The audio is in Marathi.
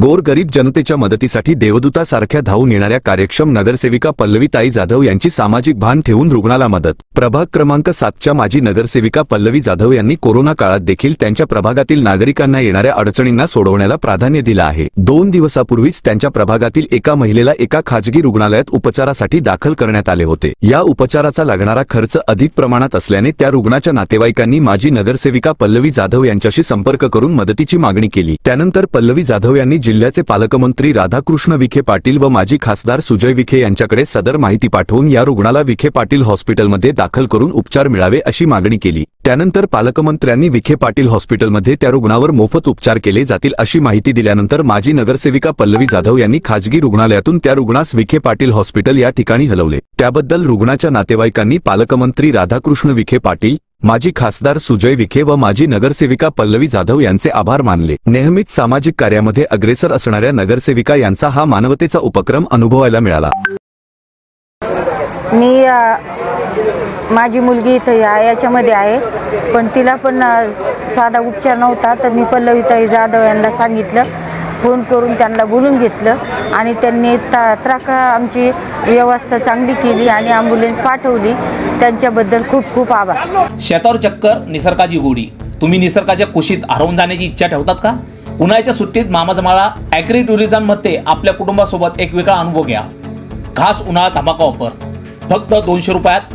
गोरगरीब जनतेच्या मदतीसाठी देवदूतासारख्या धावून येणाऱ्या कार्यक्षम नगरसेविका पल्लवीताई जाधव यांची सामाजिक भान ठेवून रुग्णाला मदत. प्रभाग क्रमांक सातच्या माजी नगरसेविका पल्लवी जाधव यांनी कोरोना काळात देखील त्यांच्या प्रभागातील नागरिकांना येणाऱ्या अडचणींना सोडवण्याला प्राधान्य दिलं आहे. दोन दिवसापूर्वीच त्यांच्या प्रभागातील एका महिलेला एका खाजगी रुग्णालयात उपचारासाठी दाखल करण्यात आले होते. या उपचाराचा लागणारा खर्च अधिक प्रमाणात असल्याने त्या रुग्णाच्या नातेवाईकांनी माजी नगरसेविका पल्लवी जाधव यांच्याशी संपर्क करून मदतीची मागणी केली. त्यानंतर पल्लवी जाधव यांनी जिल्ह्याचे पालकमंत्री राधाकृष्ण विखे पाटील व माजी खासदार सुजय विखे यांच्याकडे सदर माहिती पाठवून या रुग्णाला विखे पाटील हॉस्पिटलमध्ये दाखल करून उपचार मिळावे अशी मागणी केली. त्यानंतर पालकमंत्र्यांनी विखे पाटील हॉस्पिटलमध्ये त्या रुग्णावर मोफत उपचार केले जातील अशी माहिती दिल्यानंतर माजी नगरसेविका पल्लवी जाधव यांनी खाजगी रुग्णालयातून त्या रुग्णास विखे पाटील हॉस्पिटल या ठिकाणी हलवले. त्याबद्दल रुग्णाच्या नातेवाईकांनी पालकमंत्री राधाकृष्ण विखे पाटील माजी खासदार सुजय विखे व माजी नगरसेविका पल्लवी जाधव यांचे आभार मानले. नेहमीच सामाजिक कार्यामध्ये अग्रेसर असणाऱ्या नगरसेविका यांचा हा मानवतेचा उपक्रम अनुभवायला मिळाला. मी माझी मुलगी इथं या याच्यामध्ये आहे. पण तिला पण साधा उपचार नव्हता तर मी पल्लवीताई जाधव यांना सांगितलं. फोन करून त्यांना बोलून घेतलं आणि त्यांनी ता त्राका आमची व्यवस्था चांगली केली आणि ॲम्ब्युलन्स पाठवली. त्यांच्याबद्दल खूप खूप आभार. शेतावर चक्कर निसर्गाची गोडी. तुम्ही निसर्गाच्या कुशीत हरवून जाण्याची इच्छा ठेवतात का? उन्हाळ्याच्या सुट्टीत मामाजमाळा ॲग्री टुरिझममध्ये आपल्या कुटुंबासोबत एक वेगळा अनुभव घ्या. खास उन्हाळा धमाका ऑफर फक्त दोनशे रुपयात